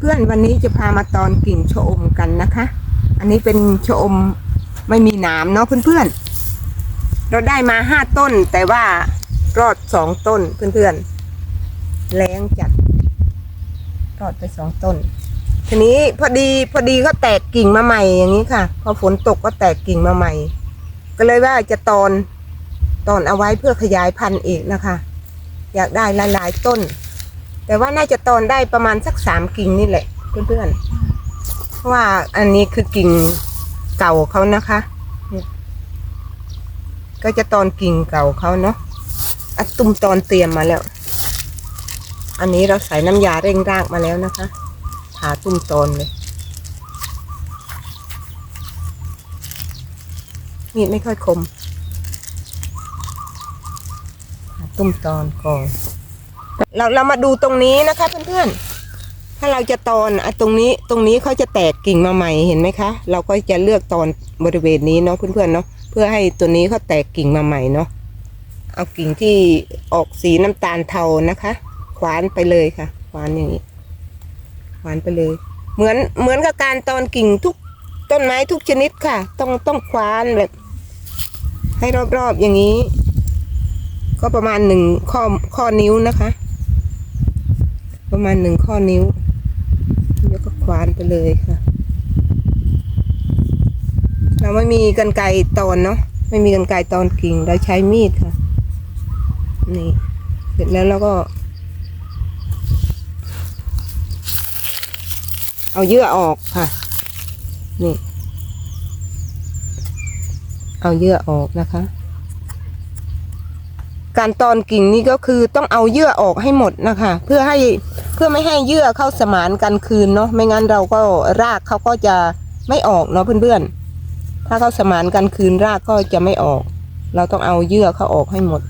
เพื่อนๆวันนี้จะพามาตอนกิ่งชะอมกันนะคะ อันนี้เป็นชะอมไม่มีหนามเนาะเพื่อนๆ เราได้มาห้าต้นแต่ว่ารอดสองต้นเพื่อนๆ แรงจัด รอดไปสองต้น ทีนี้พอดีพอดีก็แตกกิ่งมาใหม่อย่างนี้ค่ะ พอฝนตกก็แตกกิ่งมาใหม่ ก็เลยว่าจะตอนตอนเอาไว้เพื่อขยายพันธุ์อีกนะคะ อยากได้หลายๆต้น แต่ว่าน่าจะตอนได้ประมาณสักสามกิ่งนี่แหละ เพื่อนๆเพราะว่าอันนี้คือกิ่งเก่าเขานะคะเนี่ยก็จะตอนกิ่งเก่าเขาเนาะอะตุ่มตอนเตรียมมาแล้ว อันนี้เราใส่น้ำยาเร่งรากมาแล้วนะคะหาตุ่มตอนเลยมีดไม่ค่อยคมหาตุ่มตอนก่อน เราเรามาดูตรงนี้นะคะเพื่อนๆ ถ้าเราจะตอนอะตรงนี้ตรงนี้เขาจะแตกกิ่งมาใหม่เห็นไหมคะ เราก็จะเลือกตอนบริเวณนี้เนาะเพื่อนๆเนาะเพื่อให้ตัวนี้เขาแตกกิ่งมาใหม่เนาะเอากิ่งที่ออกสีน้ำตาลเทานะคะขวานไปเลยค่ะขวานอย่างนี้ขวานไปเลย เหมือนเหมือนกับการตอนกิ่งทุกต้นไม้ทุกชนิดค่ะ ต้องต้องขวานแบบ ให้รอบๆอย่างนี้ ก็ประมาณหนึ่งข้อข้อนิ้วนะคะ ประมาณหนึ่งข้อนิ้ว แล้วก็ควานไปเลยค่ะ เราไม่มีกันไกรตอนเนาะไม่มีกันไกรตอนกิ่งเราใช้มีดค่ะ นี่ เสร็จแล้วเราก็ เอาเยื่อออกค่ะ นี่ เอาเยื่อออกนะคะ การตอนกิ่งนี่ก็คือต้องเอาเยื่อออกให้หมดนะคะ เพื่อให้เพื่อไม่ให้เยื่อเข้าสมานกันคืนเนาะไม่งั้นเราก็รากเขาก็จะไม่ออกเนาะเพื่อนๆ ถ้าเขาสมานกันคืนรากก็จะไม่ออก เราต้องเอาเยื่อเขาออกให้หมด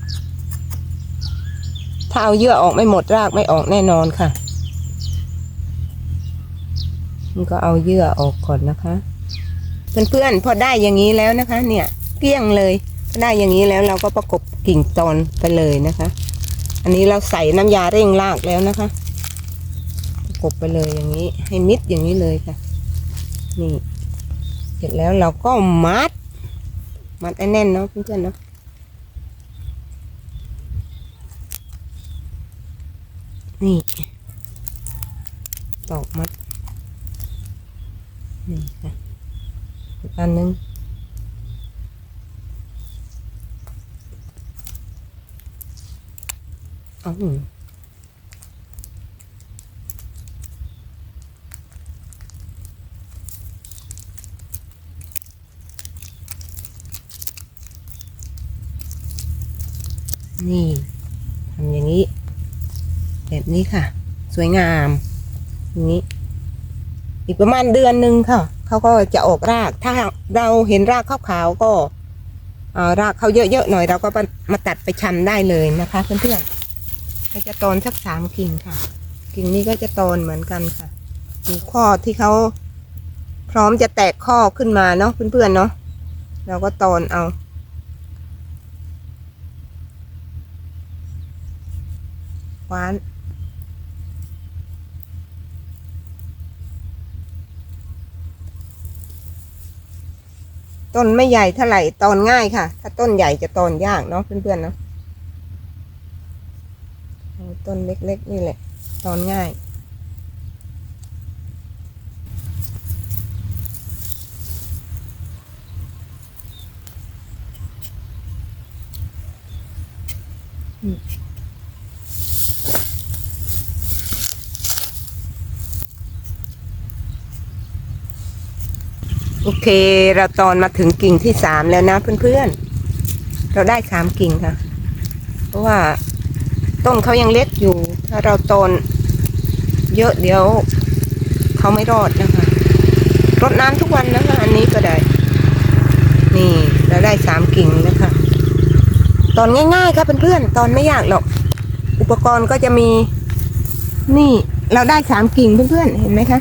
ถ้าเอาเยื่อออกไม่หมดรากไม่ออกแน่นอนค่ะนี่ก็เอาเยื่อออกก่อนนะคะ เพื่อนๆพอได้อย่างนี้แล้วนะคะ เนี่ยเกลี้ยงเลย ได้อย่างนี้แล้วเราก็ประกบกิ่งตอนไปเลยนะคะ อันนี้เราใส่น้ำยาเร่งรากแล้วนะคะ ประกบไปเลยอย่างนี้ ให้มิดอย่างนี้เลยค่ะ นี่ เสร็จแล้วเราก็มัด มัดให้แน่นเนาะเพื่อนๆเนาะนี่ตอกมัด นี่ค่ะอีกอันนึง อานี่ทำอย่างนี้ แบบนี้ค่ะ สวยงามอย่างนี้ อีกประมาณเดือนหนึ่งค่ะเขาก็จะออกราก ถ้าเราเห็นรากขาวๆก็รากเขาเยอะๆหน่อยเราก็มาตัดไปชำได้เลยนะคะเพื่อนๆ ก็จะตอนสักสามกิ่งค่ะ กิ่งนี้ก็จะตอนเหมือนกันค่ะดูข้อที่เขาพร้อมจะแตกข้อขึ้นมาเนาะเพื่อนๆเนาะเราก็ตอนเอาคว้านต้นไม่ใหญ่เท่าไหร่ตอนง่ายค่ะ ถ้าต้นใหญ่จะตอนยากเนาะเพื่อนๆเนาะ ต้นเล็กๆนี่แหละ ตอนง่ายอืมโอเค เราตอนมาถึงกิ่งที่สามแล้วนะเพื่อนๆ เราได้สามกิ่งค่ะ เพราะว่า ต้นเขายังเล็กอยู่ ถ้าเราตอนเยอะเดี๋ยวเขาไม่รอดนะคะรดน้ำทุกวันนะคะ อันนี้ก็ได้ นี่เราได้สามกิ่งแล้วค่ะตอนง่ายๆครับเพื่อนๆตอนไม่ยากหรอก อุปกรณ์ก็จะมี นี่เราได้สามกิ่งเพื่อนๆเห็นไหมคะ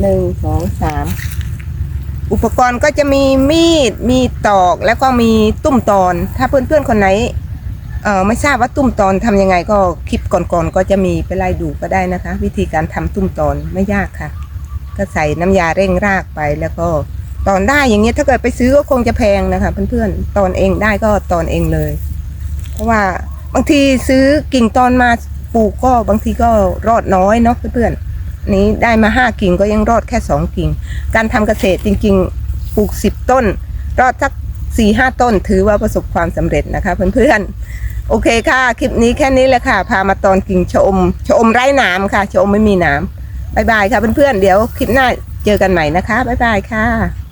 หนึ่งสองสามอุปกรณ์ก็จะมีมีดมีตอกแล้วก็มีตุ้มตอน ถ้าเพื่อนๆคนไหน เออไม่ทราบว่าตุ้มตอนทำยังไงก็คลิปก่อนๆก็จะมีไปไล่ดูก็ได้นะคะ วิธีการทำตุ้มตอนไม่ยากค่ะ ก็ใส่น้ำยาเร่งรากไปแล้วก็ตอนได้อย่างเงี้ยถ้าเกิดไปซื้อก็คงจะแพงนะคะเพื่อนๆตอนเองได้ก็ตอนเองเลย เพราะว่าบางทีซื้อกิ่งตอนมาปลูกก็บางทีก็รอดน้อยเนาะเพื่อนๆนี้ได้มาห้ากิ่งก็ยังรอดแค่สองกิ่ง การทำเกษตรจริงๆปลูกสิบต้น รอดสักสี่ห้าต้นถือว่าประสบความสำเร็จนะคะเพื่อนๆ โอเคค่ะ คลิปนี้แค่นี้แหละค่ะ พามาตอนกิ่งชะอมชะอมไร้หนามค่ะชะอมไม่มีหนามบายบายค่ะเพื่อนๆเดี๋ยวคลิปหน้าเจอกันใหม่นะคะบายบายค่ะ